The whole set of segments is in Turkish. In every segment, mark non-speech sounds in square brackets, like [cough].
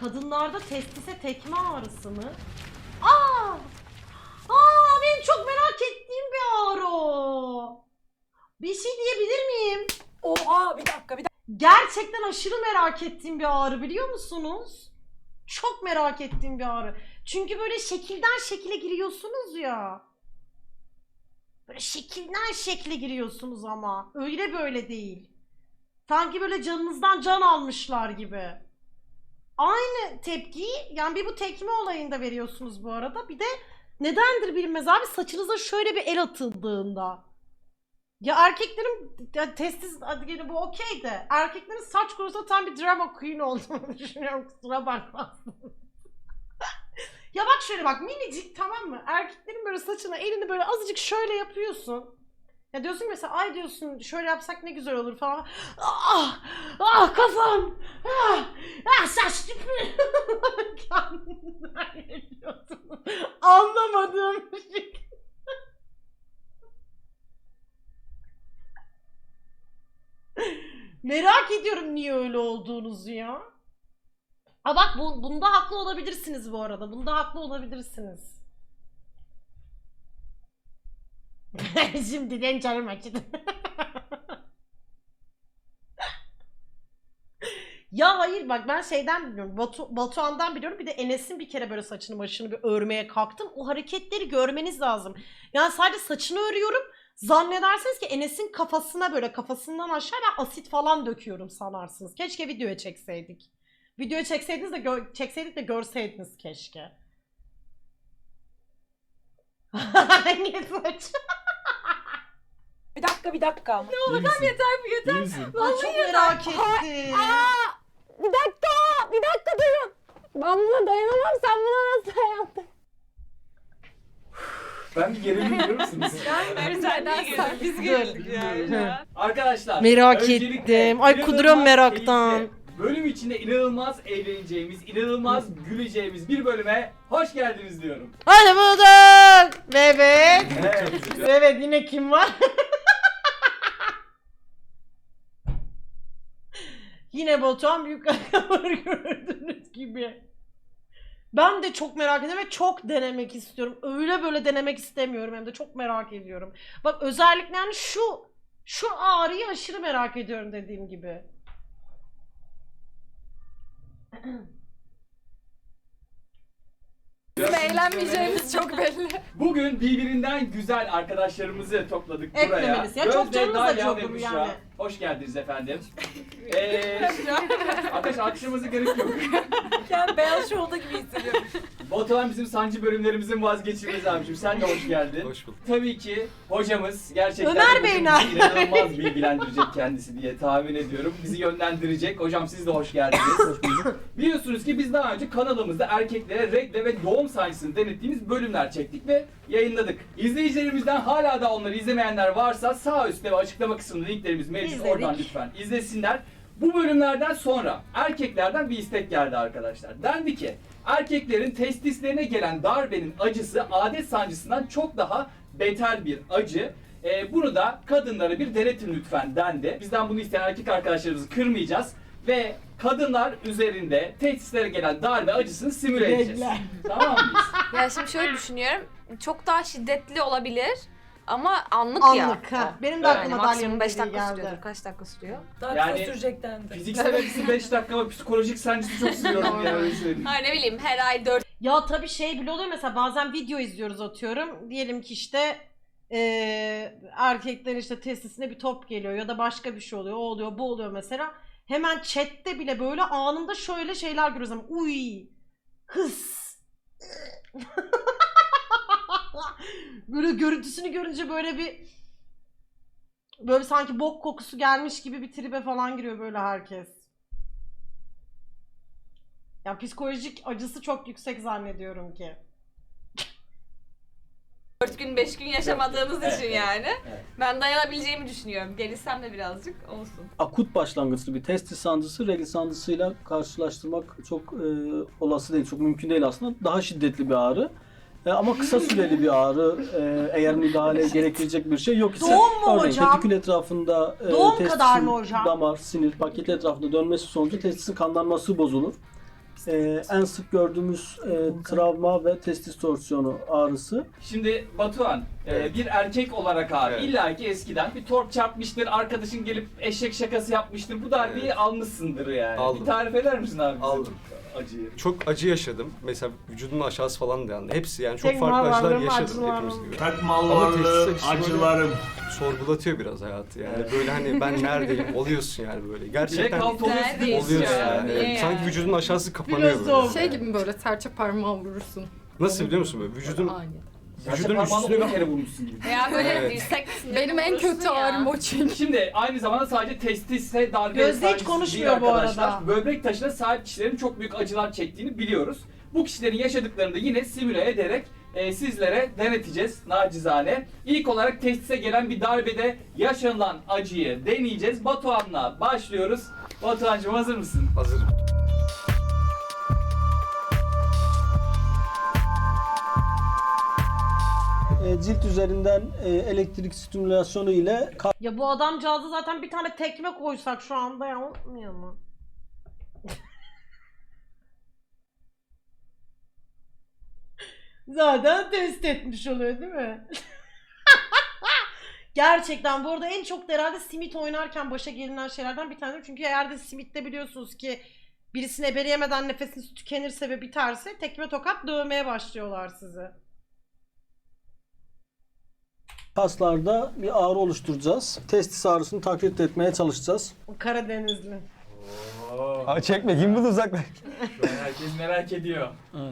kadınlarda testise tekme ağrısı mı? Aa! Aa benim çok merak ettiğim bir ağrı o. Bir şey diyebilir miyim? Oha bir dakika bir dakika. Gerçekten aşırı merak ettiğim bir ağrı biliyor musunuz? Çok merak ettiğim bir ağrı. Çünkü böyle şekilden şekile giriyorsunuz ya. Böyle şekilden şekle giriyorsunuz ama. Öyle böyle değil. Sanki böyle canınızdan can almışlar gibi. Aynı tepkiyi yani bir bu tekme olayında veriyorsunuz bu arada. Bir de nedendir bilinmez abi saçınıza şöyle bir el atıldığında. Ya erkeklerin ya testis gene bu okey de erkeklerin saç konusunda tam bir drama queen olduğunu [laughs] düşünüyorum kusura bakmazsın. [laughs] ya bak şöyle bak minicik tamam mı? Erkeklerin böyle saçına elini böyle azıcık şöyle yapıyorsun. Ya diyorsun mesela ay diyorsun şöyle yapsak ne güzel olur falan. Ah, ah kafam. Ah, ah saç. [laughs] Kendinden yapıyorsun. Anlamadığım bir şey. Merak ediyorum niye öyle olduğunuzu ya. Aa bak bu, bunda haklı olabilirsiniz bu arada. Bunda haklı olabilirsiniz. [laughs] Şimdiden canım acıdı. ya hayır bak ben şeyden biliyorum. Batu, Batuhan'dan biliyorum. Bir de Enes'in bir kere böyle saçını başını bir örmeye kalktım. O hareketleri görmeniz lazım. Yani sadece saçını örüyorum. Zannedersiniz ki Enes'in kafasına böyle kafasından aşağı ben asit falan döküyorum sanarsınız. Keşke videoya çekseydik. Videoya çekseydiniz de gö- çekseydik de görseydiniz keşke. [laughs] Hangi saç? Bir dakika bir dakika. Ne oldu yeter mi yeter? İyi misin? Ay, çok merak ettim. Aa, bir dakika bir dakika durun. Ben buna dayanamam sen buna nasıl dayandın? Ben bir gerilim biliyor musunuz? Mert'den sonra biz geldik yani. Arkadaşlar. Merak öncelikle ettim. Ay, inanılmaz kuduruyorum meraktan. keyifli, Bölüm içinde inanılmaz eğleneceğimiz, inanılmaz güleceğimiz bir bölüme hoş geldiniz diyorum. Hadi bulduk. Evet. Evet. Evet yine kim var? [laughs] yine Batuhan büyük ayakkabıları [laughs] gördüğünüz gibi. Ben de çok merak ediyorum ve çok denemek istiyorum. Öyle böyle denemek istemiyorum hem de çok merak ediyorum. Bak özellikle yani şu şu ağrıyı aşırı merak ediyorum dediğim gibi. [clears throat] Bizim eğlenmeyeceğimiz çok belli. [laughs] Bugün birbirinden güzel arkadaşlarımızı topladık buraya. Eklemeliyiz. Ya çok Gözde, canımız Dalya acıyor ve Büşra. yani. Hoş geldiniz efendim. [laughs] Eee arkadaşlar alkışlamanıza gerek yok. Yani beyaz şovda gibi hissediyorum. Batuhan bizim sancı bölümlerimizin vazgeçilmez abicim. Sen de hoş geldin. Hoş bulduk. Tabii ki hocamız gerçekten Ömer Bey inanılmaz bilgilendirecek kendisi diye tahmin ediyorum. Bizi yönlendirecek. Hocam siz de hoş geldiniz. Hoş bulduk. Biliyorsunuz ki biz daha önce kanalımızda erkeklere regle ve doğum sancısını denettiğimiz bölümler çektik ve yayınladık. İzleyicilerimizden hala da onları izlemeyenler varsa sağ üstte ve açıklama kısmında linklerimiz mevcut. İzledik. Oradan lütfen izlesinler. Bu bölümlerden sonra erkeklerden bir istek geldi arkadaşlar. Dendi ki erkeklerin testislerine gelen darbenin acısı adet sancısından çok daha beter bir acı. Ee, bunu da kadınlara bir denetin lütfen dendi. Bizden bunu isteyen erkek arkadaşlarımızı kırmayacağız. Ve kadınlar üzerinde testislere gelen darbe acısını simüle edeceğiz. Tamam mıyız? [laughs] Ya şimdi şöyle düşünüyorum. Çok daha şiddetli olabilir. Ama anlık, ya. Anlık ha. Benim de aklıma Yani maksimum Dalyan'ın 5 dediği dakika geldi. sürüyordur. Kaç dakika sürüyor? Daha Yani- kısa sürecek dendi. Fiziksel acısı 5 dakika ama psikolojik sancısı çok sürüyorum ya öyle söyleyeyim. Ha ne bileyim her ay 4 Ya tabii şey bile oluyor mesela bazen video izliyoruz atıyorum. Diyelim ki işte eee erkeklerin işte testisine bir top geliyor ya da başka bir şey oluyor. O oluyor bu oluyor mesela. Hemen chatte bile böyle anında şöyle şeyler görüyoruz. ama, Uy. Hıs. [laughs] [laughs] böyle görüntüsünü görünce böyle bir böyle sanki bok kokusu gelmiş gibi bir tribe falan giriyor böyle herkes. Ya psikolojik acısı çok yüksek zannediyorum ki. gün 5 gün yaşamadığımız Evet, için evet, yani. evet. Ben dayanabileceğimi düşünüyorum. Gelişsem de birazcık olsun. Akut başlangıçlı bir testis sancısı regl sancısıyla karşılaştırmak çok e, olası değil, çok mümkün değil aslında. Daha şiddetli bir ağrı. E, ama kısa süreli bir ağrı e, eğer müdahale gerektirecek bir şey yok ise Doğum mu örneğin hocam? tetikül etrafında e, Doğum testisin kadar mı hocam? damar, sinir, paket etrafında dönmesi sonucu testisin kanlanması bozulur. e, en sık gördüğümüz e, travma ve testis torsiyonu ağrısı. Şimdi Batuhan e, bir erkek olarak abi Evet. illa ki eskiden bir torp çarpmıştır, arkadaşın gelip eşek şakası yapmıştır. Bu darbeyi Evet. almışsındır yani. Aldım. Bir tarif eder misin abi bize Aldım. Acıyı? Çok acı yaşadım. Mesela vücudun aşağısı falan da yani. Hepsi yani çok Tek farklı acılar yaşadım acılarım. hepimiz gibi. Tak Ama mallarım, testis açısı acılarım. Sorgulatıyor biraz hayatı yani. Böyle hani ben [laughs] neredeyim oluyorsun yani böyle. Gerçekten Blackout oluyorsun oluyorsun ya? yani. Niye Sanki yani? vücudun aşağısı kapanıyor Filozof. böyle. Şey gibi böyle serçe parmağı vurursun? Nasıl biliyor musun böyle? Vücudun Aynen. Vücudun vücudun parmağını üstüne bir kere vurmuşsun gibi. Veya böyle Evet. dirsek Benim en kötü ağrım o çünkü. Şimdi aynı zamanda sadece testise darbe Gözde hiç sancısı konuşmuyor değil bu arkadaşlar. arada. Böbrek taşına sahip kişilerin çok büyük acılar çektiğini biliyoruz. Bu kişilerin yaşadıklarını da yine simüle ederek e, sizlere deneteceğiz nacizane. İlk olarak testise gelen bir darbede yaşanılan acıyı deneyeceğiz. Batuhan'la başlıyoruz. Batuhan'cığım hazır mısın? hazırım. E, cilt üzerinden e, elektrik stimülasyonu ile Ya bu adamcağıza zaten bir tane tekme koysak şu anda ya olmuyor mu? zaten test etmiş oluyor değil mi? [laughs] Gerçekten bu arada en çok da herhalde simit oynarken başa gelinen şeylerden bir tanesi. Çünkü eğer de simitte biliyorsunuz ki birisini ebereyemeden nefesiniz tükenirse ve biterse tekme tokat dövmeye başlıyorlar sizi. Kaslarda bir ağrı oluşturacağız. Testis ağrısını taklit etmeye çalışacağız. Karadenizli. Aa, çekme gimbal uzaklaş. Şu an herkes merak ediyor.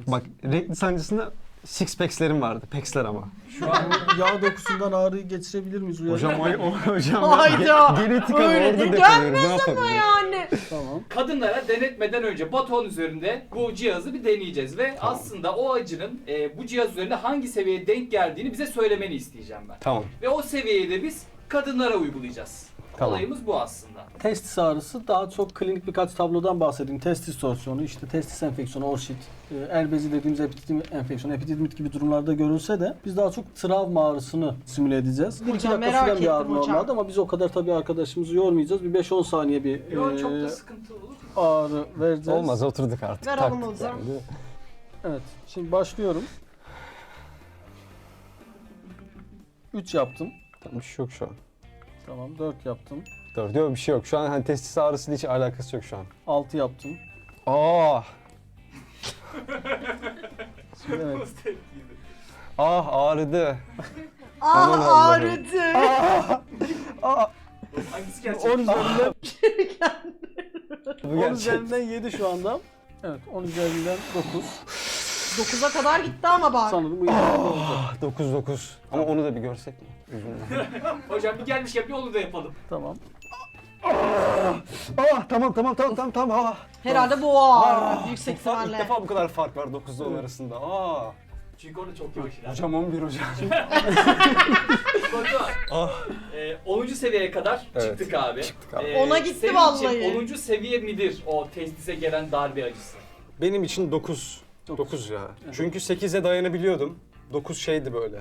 Bak renkli sancısında six packs'lerim vardı. Packs'ler ama. Şu an Yağ dokusundan ağrıyı geçirebilir miyiz? Uyarı? Hocam ay o hocam Hayda. ge- genetik ama orada de depoluyorum. Ne yapabilirim? Yani. Tamam. kadınlara denetmeden önce Batuhan üzerinde bu cihazı bir deneyeceğiz ve aslında o acının e, bu cihaz üzerinde hangi seviyeye denk geldiğini bize söylemeni isteyeceğim ben. Tamam. Ve o seviyeyi de biz kadınlara uygulayacağız. Tamam. Olayımız bu aslında. Testis ağrısı daha çok klinik birkaç tablodan bahsedeyim. Testis torsiyonu, işte testis enfeksiyonu, orşit, el bezi dediğimiz epididimit enfeksiyonu, epididimit gibi durumlarda görülse de biz daha çok travma ağrısını simüle edeceğiz. Bir iki dakika merak süren bir ağrı normalde ama biz o kadar tabii arkadaşımızı yormayacağız. Bir 5-10 saniye bir Yo, e, çok da sıkıntı olur. ağrı vereceğiz. Olmaz oturduk artık. Ver oğlum o zaman. yani? Evet. Şimdi başlıyorum. 3 yaptım. Tamam şey yok şu an. Tamam 4 yaptım. Dur diyor bir şey yok. Şu an hani testis ağrısıyla hiç alakası yok şu an. 6 yaptım. Aa, Şimdi evet. ah ağrıdı. Aa Aman Allah'ım. ağrıdı. Hangisi 10 gerçek? üzerinden, Bu 10 gerçek. üzerinden 7 şu anda. Evet 10 üzerinden 9. 9'a kadar gitti ama bak. Sanırım bu yeterli olacak. Ah, 9 9. Ama onu da bir görsek mi? Üzümden. [laughs] Hocam bir gelmişken bir onu da yapalım. Tamam. ah tamam tamam tamam tamam tamam. Ah. Herhalde bu ağrı. Ah, Yüksek ilk defa- İlk ihtimalle. defa bu kadar fark var 9'da 10 arasında. Aa. Çünkü orada çok yavaş ilerliyor. Hocam 11 hocam. Batuhan, [laughs] ah. e, 10. seviyeye kadar Evet. çıktık abi. Çıktık abi. E, Ona gitti senin vallahi. Için 10. seviye midir o testise gelen darbe acısı? Benim için 9. 9 ya. Çünkü 8'e dayanabiliyordum. 9 şeydi böyle.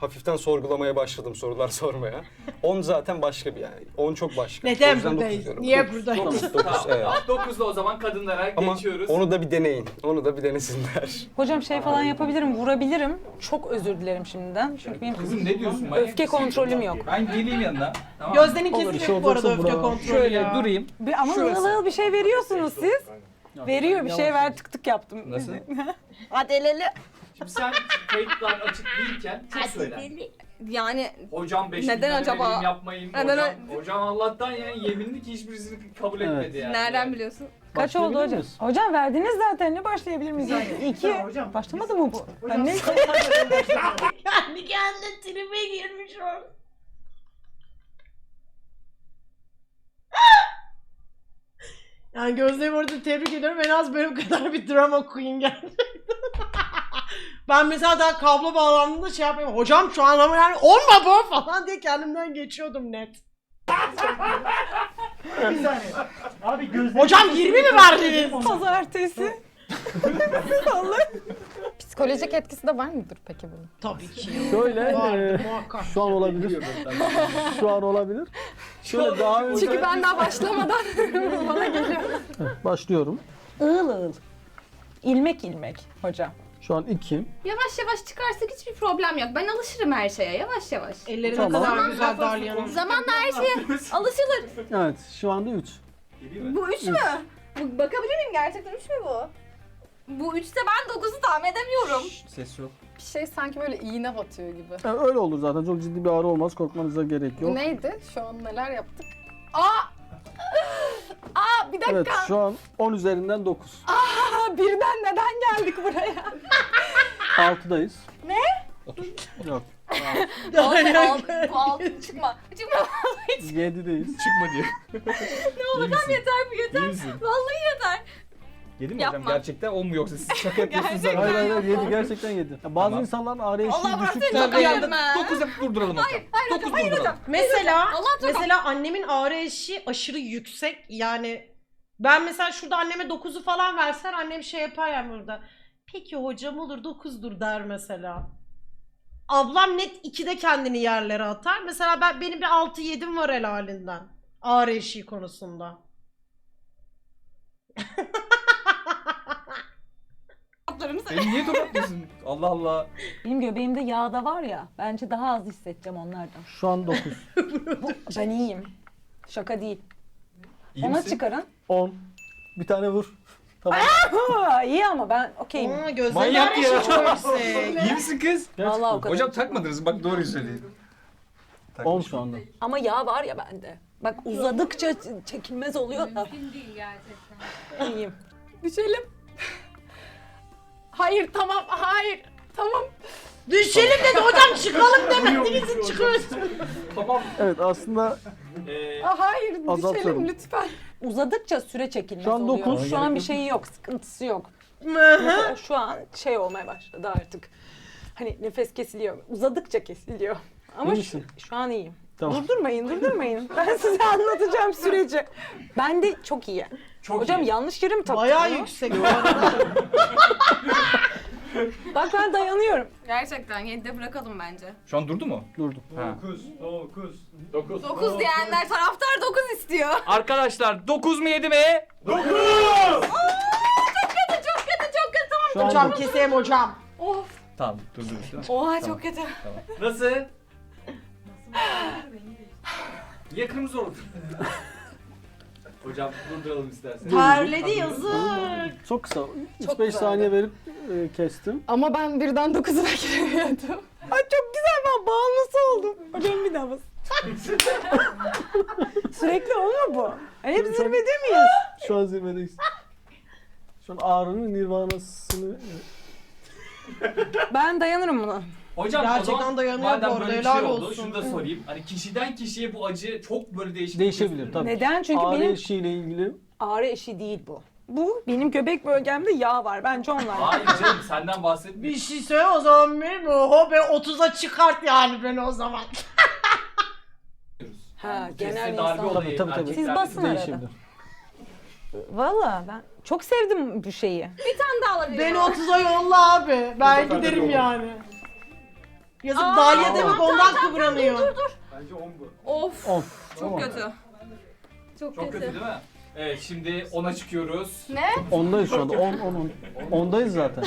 Hafiften sorgulamaya başladım sorular [laughs] sormaya. 10 zaten başka bir yani. 10 çok başka. O Neden yüzden dokuz buradayız? diyorum. Niye Dokuz. buradayız? 9 evet. 9'da o zaman kadınlara Ama geçiyoruz. onu da bir deneyin. Onu da bir denesinler. Hocam şey falan yapabilirim, vurabilirim. Çok özür dilerim şimdiden. Çünkü benim Kızım ne diyorsun? manyak öfke mısın? kontrolüm yok. Ben geleyim yanına. Tamam. mı? Gözde'nin Olur, kesin şey bu arada öfke kontrolü Şöyle ya. durayım. Bir, ama ığıl bir şey veriyorsunuz siz. Veriyor bir şey ver tık tık yaptım. Nasıl? [laughs] Hadi el ele. Şimdi sen kayıtlar açık değilken çok söylen. Yani Hocam 5 Neden acaba? yapmayın. Neden hocam, hocam Allah'tan yani yeminli ki hiçbirisini kabul Evet. etmedi yani. nereden biliyorsun? Kaç oldu hocam? Hocam verdiniz zaten ne başlayabilir miyiz? Yani? İki. Başlamadı mı bu? Ben ne? [laughs] Kendi kendine tribe girmiş o. [laughs] Yani Gözde'yi bu arada tebrik ediyorum. En az benim kadar bir drama queen gerçekten. [laughs] ben mesela daha kablo bağlandığında şey yapayım. Hocam şu an ama yani olma bu falan diye kendimden geçiyordum net. [laughs] Hocam 20 mi verdiniz? Pazartesi. [laughs] Psikolojik etkisi de var mıdır peki bunun? Tabii ki. Şöyle Vardır e, muhakkak. şu an olabilir. [laughs] şu an olabilir. Şöyle daha önce Çünkü ben daha başlamadan [laughs] bana geliyor. başlıyorum. Iğıl ığıl. ilmek ilmek hocam. Şu an 2. Yavaş yavaş çıkarsak hiçbir problem yok. Ben alışırım her şeye yavaş yavaş. Elleri Tamam. kadar güzel Dalya'nın. Zamanla her şeye [laughs] alışılır. Evet şu anda 3. Bu üç mü? Bu, bakabilir miyim gerçekten üç mü bu? Bu üçte ben dokuzu tahmin edemiyorum. Ses yok. Bir şey sanki böyle iğne batıyor gibi. Yani öyle olur zaten çok ciddi bir ağrı olmaz korkmanıza gerek yok. Neydi? Şu an neler yaptık? Aa! Aa bir dakika. Evet şu an 10 üzerinden 9. Aa, birden neden geldik buraya? 6'dayız. Ne? Yok. Altı, altı, bu altı çıkma. Çıkma. 7'deyiz. Çıkma diyor. ne olur tam yeter bu yeter. Vallahi yeter. Yedi mi Yapma. hocam? Gerçekten 10 mu yoksa siz şaka yapıyorsunuz [laughs] Gerçekten. Hayır hayır 7 gerçekten 7. bazı Tamam. insanların ağrı eşiği Allah düşük. çok Tabii. uyardım ha. 9 yapıp durduralım hocam. Hayır 9 hocam, hayır durduralım. hocam. Mesela Allah çok mesela annemin ağrı eşiği aşırı yüksek. Yani ben mesela şurada anneme 9'u falan versen annem şey yapar yani burada. Peki hocam olur 9'dur der mesela. Ablam net 2'de kendini yerlere atar. Mesela ben benim bir 6 7'm var helalinden. Ağrı eşiği konusunda. [laughs] Beni niye tokatıyorsun? Allah Allah. Benim göbeğimde yağ da var ya. Bence daha az hissedeceğim onlardan. Şu an 9. [laughs] Ben iyiyim. Şaka değil. İyi Ona misin? çıkarın. 10. Bir tane vur. Tamam. Ha, iyi ama ben okeyim. Aa, gözlerin Manyak ya. eşiği çok yüksek. İyi misin kız? Vallahi o kadar. Hocam takmadınız bak doğruyu söyleyin. 10 şu anda. Ama yağ var ya bende. Bak uzadıkça çekilmez oluyor da. değil gerçekten. İyiyim. Düşelim. Hayır tamam hayır. Tamam. Düşelim dedi hocam çıkalım demediniz çıkıyorsun. Tamam. Evet aslında Ee, Aa, hayır Azaltıyorum. düşelim lütfen. Uzadıkça süre çekilmez Şu an oluyor. dokuz. Şu an bir şeyi yok, sıkıntısı yok. Mesela şu an şey olmaya başladı artık. Hani nefes kesiliyor. Uzadıkça kesiliyor. Ama İyi şu, misin? şu an iyiyim. Tamam. Durdurmayın, durdurmayın. Ben size anlatacağım süreci. Ben de çok iyi. çok Hocam iyi. yanlış yere mi? Bayağı ya? yüksek bu arada. [laughs] Bak ben dayanıyorum. Gerçekten 7'de bırakalım bence. Şu an durdu mu? durdu. 9, 9. 9. 9 diyenler taraftar 9 istiyor. [laughs] Arkadaşlar 9 mu 7 mi? Çok kötü çok kötü çok kötü tamam. Hocam keseyim hocam. Of. Tamam durdurmuş değil mi? Oha çok kötü. Nasıl? Niye kırmızı oldu? Hocam durduralım isterseniz. Terledi yazık. Çok kısa. Çok 3-5 güzeldi. saniye verip e, kestim. Ama ben birden 9'u beklemiyordum. [laughs] Ay çok güzel ben bağımlısı oldum. Hocam bir daha bas. [laughs] Sürekli o mu bu? Yani hep zirvede miyiz? Şu an zirvedeyiz. Şu an ağrının nirvanasını... Ben dayanırım buna. Hocam Gerçekten o zaman dayanıyor madem bu arada, böyle bir helal şey oldu olsun. şunu da sorayım. Hani kişiden kişiye bu acı çok böyle değişik. Değişebilir tabii. Neden? Çünkü Ağrı benim eşiğiyle ilgili ağrı eşi değil bu. Bu benim göbek bölgemde yağ var. Bence onlar. Hayır canım senden bahsetmiyorum. Bir şey söyle o zaman benim oho ben 30'a çıkart yani beni o zaman. [laughs] Ha, genel Kesin darbe insan. olayı. Tabii, tabii, tabii. Siz basın arada. değişebilir. Valla ben çok sevdim bu şeyi. Bir tane daha alabilirim. Beni 30'a yolla abi. Ben giderim yolla. yani. Yazık Aa, Dalya tamam, demek ondan kıvranıyor. Bence 10 bu. Of. 10. Çok Tamam. kötü. Çok, Çok kötü değil mi? Evet şimdi 10'a çıkıyoruz. Ne? 10'dayız şu anda. 10 10 10. 10'dayız zaten.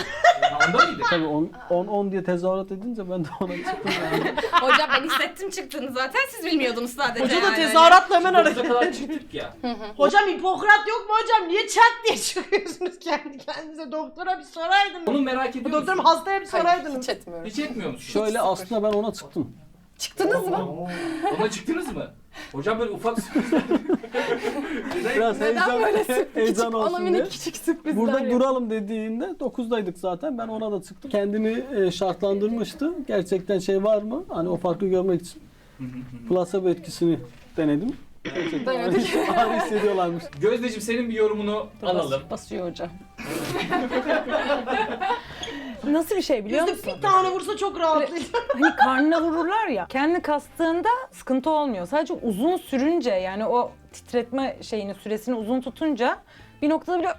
Onda mıydı? Tabii 10 10 10 diye tezahürat edince ben de ona çıktım yani. [laughs] Hocam ben hissettim çıktığını zaten siz bilmiyordunuz sadece. Hoca da yani. tezahüratla hemen 9'a hareket. kadar çıktık ya. Hocam Hipokrat yok mu hocam? Niye çat diye çıkıyorsunuz [laughs] kendi kendinize? Doktora bir soraydınız. Onu merak ediyor Bu doktorum musun? hastaya bir Hayır soraydınız. hiç etmiyorum. Hiç etmiyor musun? Şöyle aslında ben ona çıktım. Çıktınız mı? Ona çıktınız mı? Hocam böyle ufak Biraz Neden heyecan, böyle sürpriz? heyecan Küçük, ona olsun diye. minik küçük sürprizler Burada yapıyor. duralım dediğinde 9'daydık zaten. Ben ona da çıktım. Kendini e, şartlandırmıştı. Gerçekten şey var mı? Hani o farkı görmek için. Placebo etkisini denedim. Gerçekten Denedik. [laughs] ağrı- ağrı hissediyorlarmış. Gözdeciğim senin bir yorumunu alalım. Basıyor hocam. [laughs] Nasıl bir şey biliyor Yüzde musun? bir tane vursa çok rahatlayacak. [laughs] Hani karnına vururlar ya. Kendi kastığında sıkıntı olmuyor. Sadece uzun sürünce yani o titretme şeyini süresini uzun tutunca bir noktada bile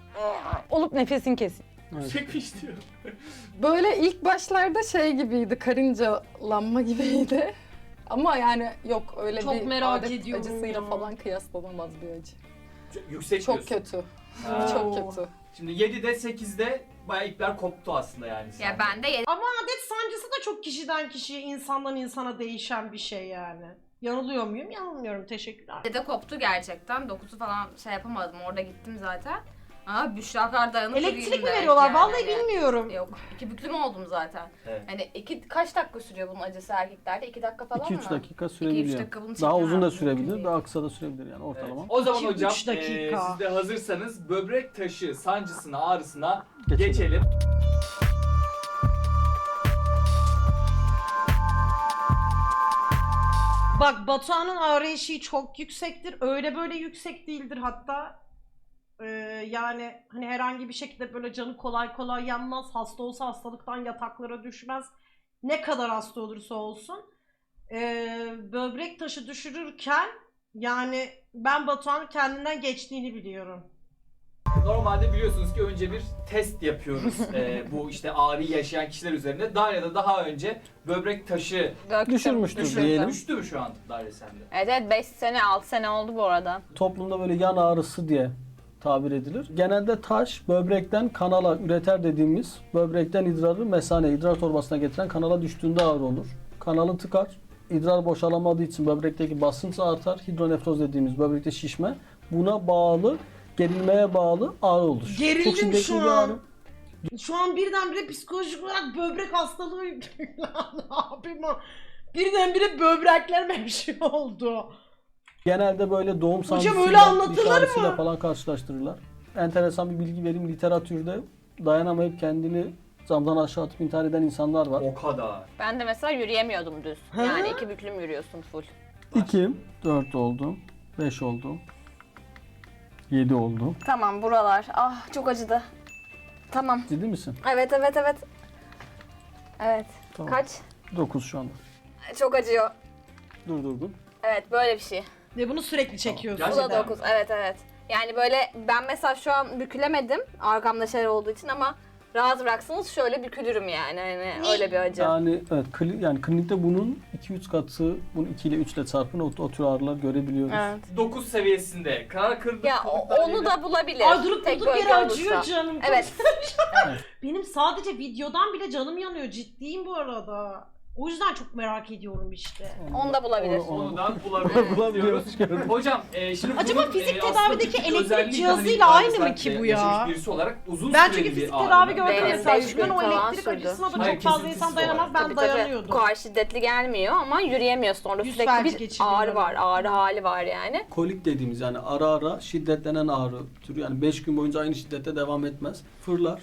olup nefesin kesin. Çekmiş diyor. Böyle ilk başlarda şey gibiydi, karıncalanma gibiydi. Ama yani yok öyle Çok bir merak adet ediyorum acısıyla ya. falan kıyaslanamaz bir acı. Yüksek Çok diyorsun. kötü. Çok kötü. Şimdi 7'de 8'de bayağı ipler koptu aslında yani. Ya sende. ben de Ama adet sancısı da çok kişiden kişiye, insandan insana değişen bir şey yani. Yanılıyor muyum? Yanılmıyorum. Teşekkürler. 7'de koptu gerçekten. 9'u falan şey yapamadım. Orada gittim zaten. Aa Büşra kadar dayanıp Elektrik mi veriyorlar? Yani Vallahi bilmiyorum. Yok. iki büklüm oldum zaten. Evet. Hani iki, kaç dakika sürüyor bunun acısı erkeklerde? 2 dakika falan 2-3 mı? dakika 2-3 sürebiliyor. dakika bunu Daha uzun da sürebilir, daha kısa da sürebilir yani Evet. ortalama. O zaman İki, hocam üç dakika. eee, siz de hazırsanız böbrek taşı sancısına ağrısına Geçelim. geçelim. Bak Batuhan'ın ağrı eşiği çok yüksektir. Öyle böyle yüksek değildir hatta. Ee, yani hani herhangi bir şekilde böyle canı kolay kolay yanmaz. Hasta olsa hastalıktan yataklara düşmez. Ne kadar hasta olursa olsun. Ee, böbrek taşı düşürürken yani ben Batuhan'ın kendinden geçtiğini biliyorum. Normalde biliyorsunuz ki önce bir test yapıyoruz eee, [laughs] bu işte ağrıyı yaşayan kişiler üzerinde. Darya'da daha önce böbrek taşı Düşürmüştür düştü, diyelim. düştü mü şu an Darya sende? Evet evet 5 sene 6 sene oldu bu arada. Toplumda böyle yan ağrısı diye tabir edilir. Genelde taş böbrekten kanala üreter dediğimiz böbrekten idrarı mesane idrar torbasına getiren kanala düştüğünde ağrı olur. Kanalı tıkar. İdrar boşalamadığı için böbrekteki basınç artar. Hidronefroz dediğimiz böbrekte şişme. Buna bağlı gerilmeye bağlı ağrı olur. Gerildim şu an. ağrı. Şu an birdenbire psikolojik olarak böbrek hastalığı [laughs] ne yapayım? Birdenbire böbreklerime bir şey oldu. Genelde böyle doğum sancısıyla, diş ağrısıyla falan karşılaştırırlar. Enteresan bir bilgi vereyim. Literatürde dayanamayıp kendini camdan aşağı atıp intihar eden insanlar var. O kadar. Ben de mesela yürüyemiyordum düz. Yani iki büklüm yürüyorsun full. 2, 4 oldu, 5 oldu, 7 oldu. Tamam buralar. Ah çok acıdı. Tamam. Ciddi misin? Evet evet evet. Evet. Tamam. Kaç? 9 şu anda. Çok acıyor. Dur durdun. Evet böyle bir şey. Ve bunu sürekli çekiyorsun. Bu Gerçekten. da 9. Evet evet. Yani böyle ben mesela şu an bükülemedim arkamda şey olduğu için ama rahat bıraksanız şöyle bükülürüm yani. Hani öyle bir acı. Yani evet kli, yani klinikte bunun 2-3 katı, bunu 2 ile 3 ile çarpın o, o tür ağrılar görebiliyoruz. Evet. 9 seviyesinde karar kırdık. Ya o- onu da bulabilir. Ay durup Tek durduk bölge yere olursa. acıyor canım. Evet. Benim sadece videodan bile canım yanıyor. Ciddiyim bu arada. O yüzden çok merak ediyorum işte. Onu da bulabilir. Onu- Onu da Bulabiliyoruz. Hocam e, şimdi Acaba bunun, fizik e, aslında tedavideki elektrik özelliği de cihazıyla hani aynı mı ben ki bu ya? yaşamış birisi olarak uzun Ben süreli çünkü bir fizik ağrı. tedavi gördüm Benim mesela. beş gün o falan elektrik sürdü. acısına da Hayır, çok fazla insan dayanamaz. Ben Tabii tabii. dayanıyordum. Bu kadar şiddetli gelmiyor ama yürüyemiyorsun. Orada Yüz sürekli felci bir geçiriyorum. ağrı var. Ağrı hali var yani. Kolik dediğimiz yani ara ara şiddetlenen ağrı türü yani 5 gün boyunca aynı şiddette devam etmez. Fırlar.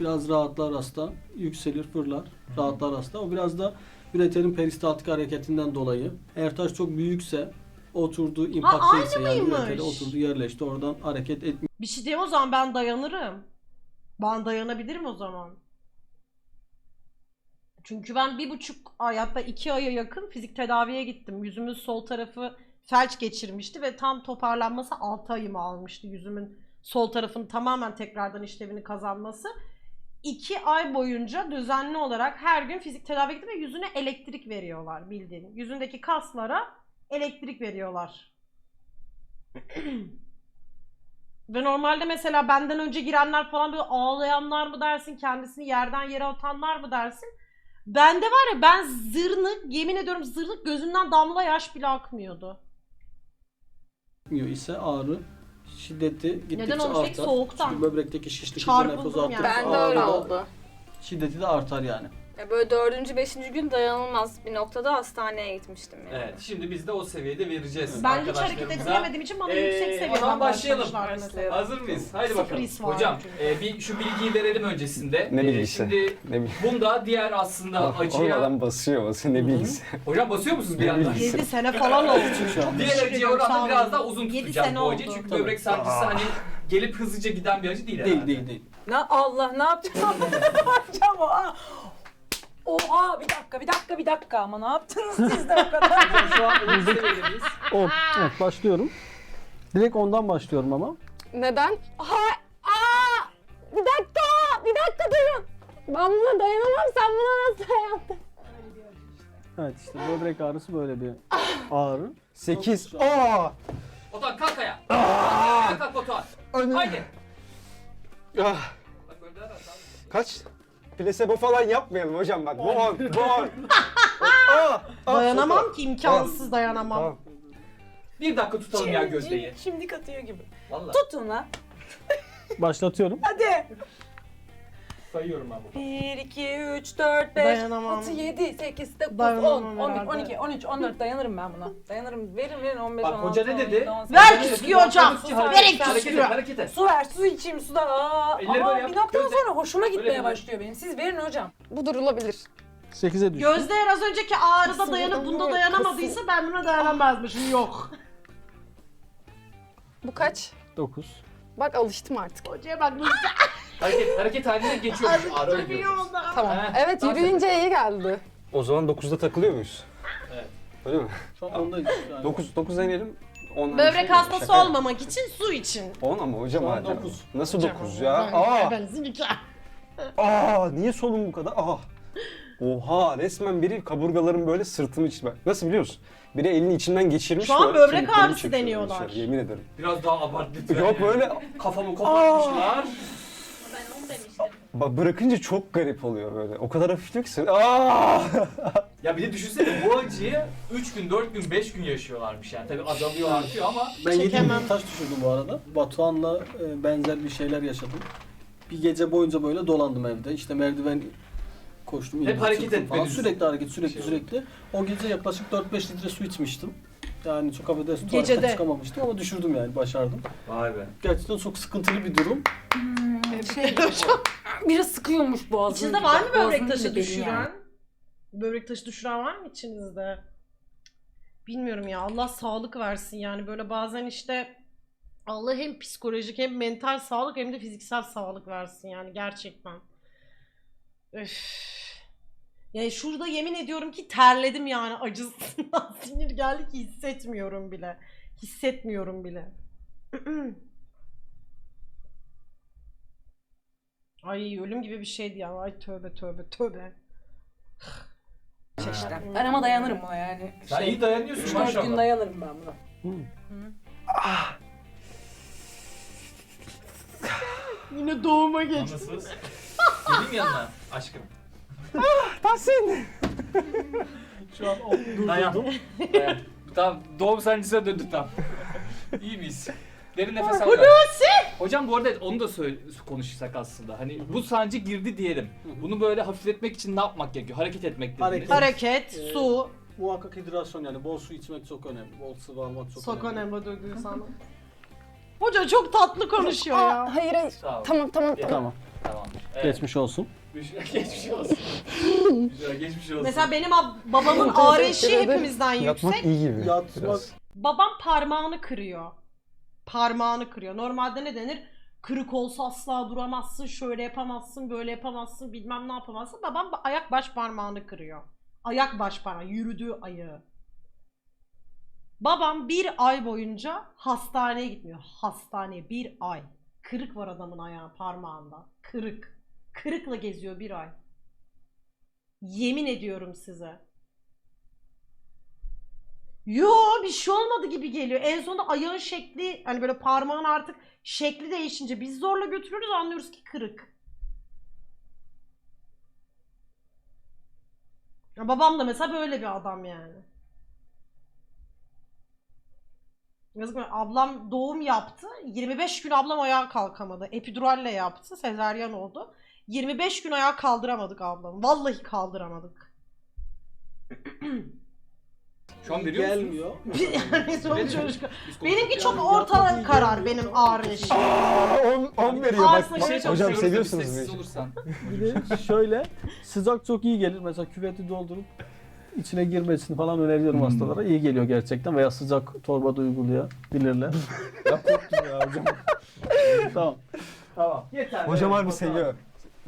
Biraz rahatlar hasta. Yükselir fırlar. Rahatlar hasta. O biraz da üreterin peristaltik hareketinden dolayı. Eğer taş çok büyükse oturduğu impakteyse aynı yani mıymış? üretere oturduğu yerleşti oradan hareket etmiyor. Bir şey diyeyim o zaman ben dayanırım. Ben dayanabilirim o zaman. Çünkü ben bir buçuk ay hatta iki aya yakın fizik tedaviye gittim. Yüzümün sol tarafı felç geçirmişti ve tam toparlanması 6 ayımı almıştı yüzümün sol tarafının tamamen tekrardan işlevini kazanması. 2 ay boyunca düzenli olarak her gün fizik tedaviye gittim ve yüzüne elektrik veriyorlar bildiğin. Yüzündeki kaslara elektrik veriyorlar. [clears throat] Ve normalde mesela benden önce girenler falan böyle ağlayanlar mı dersin, kendisini yerden yere atanlar mı dersin? Bende var ya ben zırnık, yemin ediyorum zırnık gözümden damla yaş bile akmıyordu. ise ağrı şiddeti gittikçe Neden olmuş? Tek artar. soğuktan. Çünkü böbrekteki şişlik Çarpıldım yani. Ben de öyle oldu. Şiddeti de artar yani. Ya böyle dördüncü, beşinci gün dayanılmaz bir noktada hastaneye gitmiştim yani. Evet şimdi biz de o seviyede vereceğiz Ben hiç hareket arkadaşlarımıza. edilemediğim için bana Ee, yüksek o seviyeden zaman başlayalım. mesela. Hazır mıyız? Haydi Sıfır bakalım. var Hocam çünkü. e, bir şu bilgiyi verelim öncesinde. Ne E, bilgisi? şimdi Ne bileyim. bunda diğer aslında acıya... Olmadan basıyor basıyor ne bilgisi. Hocam basıyor musunuz bir Ne yandan? bileyim. 7 sene falan oldu. Şu an. Diğer acıya oranla biraz daha uzun Yedi tutacağız sene bu acı. oldu. Çünkü böbrek sancısı hani gelip hızlıca giden bir acı değil Değil herhalde. değil değil. Ne Allah ne yapacağım? [laughs] ne yapacağım o? Aa! Oha bir dakika bir dakika bir dakika ama ne yaptınız siz de o kadar? [laughs] Şu an. O, evet başlıyorum. Direkt ondan başlıyorum ama. Neden? Ha, aa, bir dakika, bir dakika durun. Ben buna dayanamam, sen buna nasıl dayandın? Evet işte böbrek ağrısı böyle bir ağrı. 8. Aa! Otan kalk ayağa. Kalk kalk Batuhan. Haydi. Ah. Kaç? Plasebo falan yapmayalım hocam bak. Bu on, bu on. [laughs] Ah, Dayanamam ki imkansız dayanamam. Tamam. Bir dakika tutalım ya Gözde'yi. Şimdi katıyor gibi. Vallahi Tutun lan. Başlatıyorum. Hadi. Sayıyorum ben bunu. 1, 2, 3, 4, 5, Dayanamam. 6, 7, 8, 9, 10, Dayanamam 11, herhalde. 12, 13, 14 dayanırım ben buna. Dayanırım. Verin verin 15, Bak, 16, hoca ne dedi? 17, 18. Ver Gözde, küsküyü hocam. et, Ver hareket et, küsküyü. hareket et. Su ver, su içeyim sudan. Aa, Elleri ama böyle yap, bir noktadan gözle. sonra hoşuma gitmeye böyle. başlıyor benim. Siz verin hocam. Bu durulabilir. 8'e düştü. Gözde eğer az önceki ağrıda Kısım dayanıp bunda dayanamadıysa ben buna dayanamazmışım. Yok. Bu kaç? 9. Bak alıştım artık. Hocaya bak nasıl Hareket, hareket haline geçiyormuş. Çok iyi oldu. Tamam. He, Evet dans yürüyünce iyi geldi. O zaman 9'da takılıyor muyuz? Evet. Öyle mi? Şu an ondayız. Yani. 9 9 deneyelim. 10 Böbrek hastası olmamak için su için. 10 ama hocam Şu an hala. dokuz. Nasıl 9 ya? Aa! Ben zilika. Aa! Niye solum bu kadar? Aa! Oha! Resmen biri kaburgalarım böyle sırtımı içi. Bak, Nasıl biliyor musun? Biri elini içinden geçirmiş. Şu an böyle böbrek kemiklerimi ağrısı çekiyor deniyorlar. dışarı, Yemin ederim. Biraz daha abart lütfen. Yok böyle Kafamı kopartmışlar. Bak bırakınca çok garip oluyor böyle. O kadar hafifliyor ki sen. Aa! [laughs] Ya bir de düşünsene bu acıyı 3 gün, 4 gün, 5 gün yaşıyorlarmış yani. Tabii azalıyor artıyor ama Ben 7 Çekemem. bin taş düşürdüm bu arada. Batuhan'la e, benzer bir şeyler yaşadım. Bir gece boyunca böyle dolandım evde. İşte merdiven koştum. Hep indim, hareket çıktım etme falan. diyorsun. Sürekli hareket, sürekli Şey sürekli. O gece yaklaşık 4-5 litre su içmiştim. Yani çok affedersin Gecede. tuvaletten çıkamamıştım ama düşürdüm yani başardım. Vay be. Gerçekten çok sıkıntılı bir durum. Şey, biraz sıkıyormuş boğazını. İçinizde var mı böbrek taşı düşüren? yani. Böbrek taşı düşüren var mı içinizde? Bilmiyorum ya Allah sağlık versin yani böyle bazen işte Allah hem psikolojik hem mental sağlık hem de fiziksel sağlık versin yani gerçekten. Öf. Yani şurada yemin ediyorum ki terledim yani acısından [laughs] sinir geldi ki hissetmiyorum bile. Hissetmiyorum bile. [clears throat] Ay ölüm gibi bir şeydi ya. Ay tövbe tövbe tövbe. İşte. Ben ama dayanırım buna yani. Sen Şey, iyi dayanıyorsun 3-4 gün maşallah. dayanırım ben buna. [laughs] Yine doğuma geçti. Anlasız. Geleyim yanına aşkım. [laughs] Şu an o. Dayan. Dayan. Tamam doğum sancısına döndü tam. İyi miyiz? Derin nefes al. Hocam bu arada onu da söyle, konuşsak aslında. Hani bu sancı girdi diyelim. Bunu böyle hafifletmek için ne yapmak gerekiyor? Hareket etmek dediniz. Hareket. Hareket, Ee, su, Muhakkak hidrasyon yani bol su içmek çok önemli. Bol sıvı almak çok sok önemli. önemli duyguyu sana. [laughs] Hoca çok tatlı konuşuyor ya. Aa, hayır hayır. Sağ ol. Tamam tamam tamam. Tamam. Evet. Geçmiş olsun. [laughs] geçmiş olsun. [laughs] Güzel geçmiş olsun. Mesela benim ab- babamın ağrı eşiği hepimizden Yatmak yüksek. iyi gibi. Yatmak biraz. Babam parmağını kırıyor. Parmağını kırıyor. Normalde ne denir? Kırık olsa asla duramazsın, şöyle yapamazsın, böyle yapamazsın, bilmem ne yapamazsın. Babam ba- ayak baş parmağını kırıyor. Ayak baş parmağı, yürüdüğü ayağı. Babam bir ay boyunca hastaneye gitmiyor. Hastaneye bir ay. Kırık var adamın ayağı parmağında. Kırık. Kırıkla geziyor bir ay. Yemin ediyorum size. Yo bir şey olmadı gibi geliyor. En sonunda ayağın şekli hani böyle parmağın artık şekli değişince biz zorla götürürüz anlıyoruz ki kırık. Ya babam da mesela böyle bir adam yani. Yazık mı? Ablam doğum yaptı. 25 gün ablam ayağa kalkamadı. Epiduralle yaptı. Sezaryen oldu. 25 gün ayağa kaldıramadık ablamı. Vallahi kaldıramadık. [clears throat] Şu an veriyor musunuz? gelmiyor. [laughs] yani sonuç çocuk. Benimki çok orta karar benim ağrı eşiğim. 10 veriyor bak. şey çok Hocam seviyorsunuz sessiz olursan. Bir de şöyle sıcak çok iyi gelir. Mesela küveti doldurup içine girmesini falan öneriyorum hastalara. İyi geliyor gerçekten veya sıcak torba da uygulayabilirler. [laughs] Ya korktum ya hocam. tamam. Tamam. Yeter. Hocam harbi seviyor.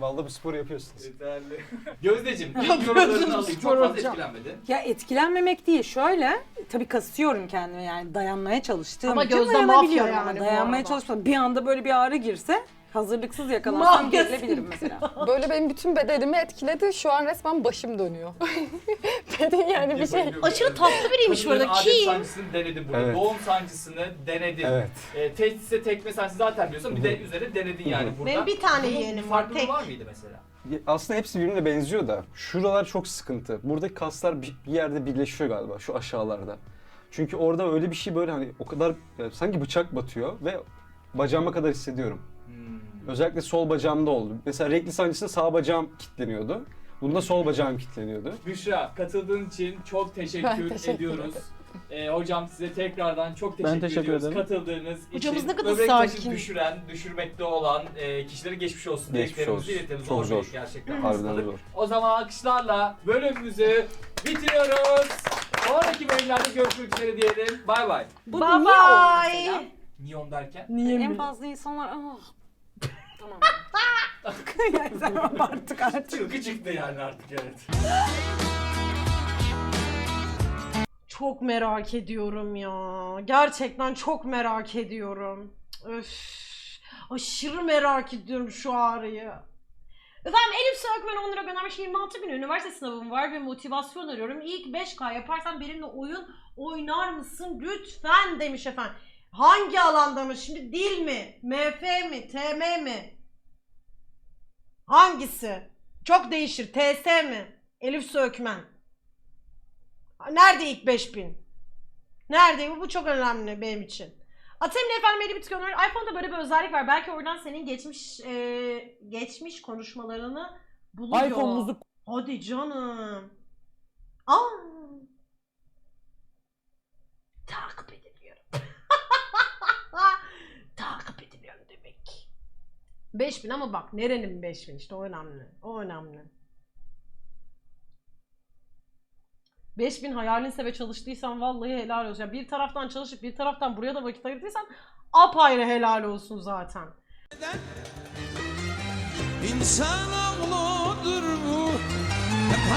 Vallahi bu sporu yapıyorsunuz. Yeterli. [laughs] Gözdeciğim [laughs] ilk yorumlarını alayım. Çok fazla etkilenmedi. Ya etkilenmemek değil şöyle tabii kasıyorum kendimi yani dayanmaya çalıştığım Ama için Gözde mafya ama yani bu dayanmaya arada. çalışmam bir anda böyle bir ağrı girse Hazırlıksız yakalansam Magazin. gerilebilirim mesela. [laughs] Böyle benim bütün bedenimi etkiledi. Şu an resmen başım dönüyor. [laughs] Beden yani bir şey. Aşırı tatlı biriymiş bu arada. Kadının adet Kim? sancısını denedim burada. Evet. Doğum sancısını denedim. Evet. E, teşhise tekme sancısı zaten biliyorsun. Bir de üzerine denedin yani burada. Benim bir tane Bunun yeğenim bir var, farklılığı tek. var mıydı mesela? Aslında hepsi birbirine benziyor da şuralar çok sıkıntı. Buradaki kaslar bir bir yerde birleşiyor galiba şu aşağılarda. Çünkü orada öyle bir şey böyle hani o kadar e, sanki bıçak batıyor ve bacağıma kadar hissediyorum. Özellikle sol bacağımda oldu. Mesela renkli sancısında sağ bacağım kilitleniyordu. Bunda sol bacağım kilitleniyordu. Büşra katıldığın için çok teşekkür, Ben teşekkür ediyoruz. Ee, hocam size tekrardan çok teşekkür, Ben teşekkür ediyoruz ederim. katıldığınız Hocamız için. ne kadar Böbrek taşı sakin. düşüren, düşürmekte olan e, kişilere geçmiş olsun. Geçmiş dileklerimizi olsun. iletelim. Çok zor. Gerçekten Harbiden hastalık. zor. O zaman alkışlarla bölümümüzü bitiriyoruz. Sonraki bölümlerde görüşmek üzere diyelim. Bay bay. Bu Bye niye o bye. mesela? Neon derken? en fazla insanlar ah. Tamam. [laughs] yani sen artık artık. Çılgı çıktı yani artık evet. Çok merak ediyorum ya. Gerçekten çok merak ediyorum. Öf. Aşırı merak ediyorum şu ağrıyı. Efendim Elif Sökmen 10 lira göndermiş 26 gün üniversite sınavım var ve motivasyon arıyorum. İlk 5K yaparsan benimle oyun oynar mısın lütfen demiş efendim. Hangi alanda mı? Şimdi dil mi? MF mi? TM mi? Hangisi? Çok değişir. TS mi? Elif Sökmen. Nerede ilk 5000? Nerede? Bu, bu çok önemli benim için. Atemli efendim beni bir tık öner. iPhone'da böyle bir özellik var. Belki oradan senin geçmiş e, geçmiş konuşmalarını buluyor. iPhone'umuzu Hadi canım. Aa. Takip ediliyorum. 5000 ama bak nerenin 5000 işte o önemli. O önemli. 5000 hayalinse ve çalıştıysan vallahi helal olsun. Yani bir taraftan çalışıp bir taraftan buraya da vakit ayırdıysan apayrı helal olsun zaten. Neden? İnsanoğludur bu. Hep